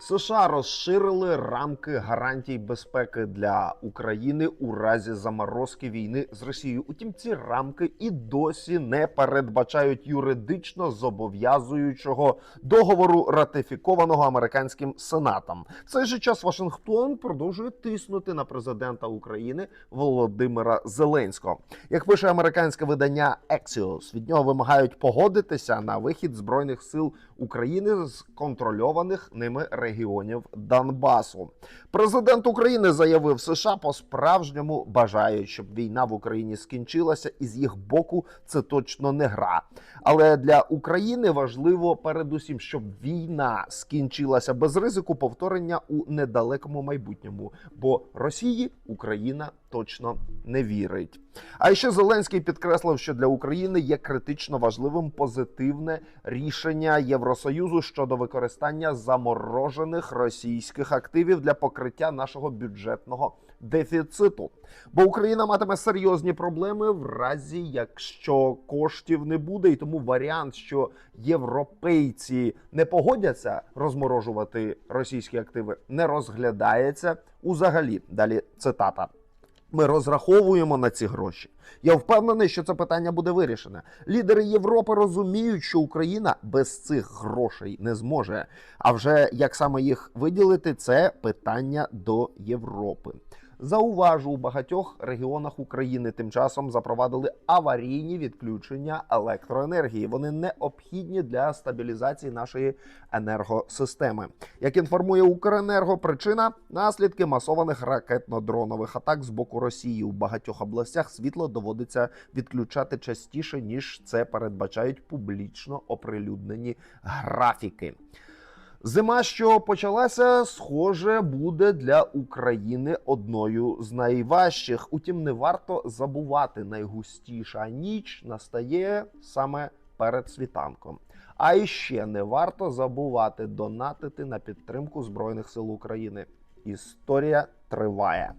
США розширили рамки гарантій безпеки для України у разі заморозки війни з Росією. Утім, ці рамки і досі не передбачають юридично зобов'язуючого договору, ратифікованого американським сенатом. В цей же час Вашингтон продовжує тиснути на президента України Володимира Зеленського. Як пише американське видання Axios, від нього вимагають погодитися на вихід збройних сил України з контрольованих ними регіонів Донбасу. Президент України заявив, США по справжньому бажають, щоб війна в Україні скінчилася, і з їх боку це точно не гра. Але для України важливо передусім, щоб війна скінчилася без ризику повторення у недалекому майбутньому, бо Росії Україна точно не вірить. А ще Зеленський підкреслив, що для України є критично важливим позитивне рішення Євросоюзу щодо використання заморожених російських активів для покриття нашого бюджетного дефіциту. Бо Україна матиме серйозні проблеми в разі, якщо коштів не буде, і тому варіант, що європейці не погодяться розморожувати російські активи, не розглядається узагалі. Далі цитата. Ми розраховуємо на ці гроші. Я впевнений, що це питання буде вирішене. Лідери Європи розуміють, що Україна без цих грошей не зможе. А вже як саме їх виділити, це питання до Європи. Зауважу, у багатьох регіонах України тим часом запровадили аварійні відключення електроенергії. Вони необхідні для стабілізації нашої енергосистеми. Як інформує Укренерго, причина наслідки масованих ракетно-дронових атак з боку Росії у багатьох областях світло доводиться відключати частіше ніж це передбачають публічно оприлюднені графіки. Зима, що почалася, схоже, буде для України одною з найважчих. Утім, не варто забувати, найгустіша ніч настає саме перед світанком. А іще не варто забувати донатити на підтримку Збройних сил України. Історія триває.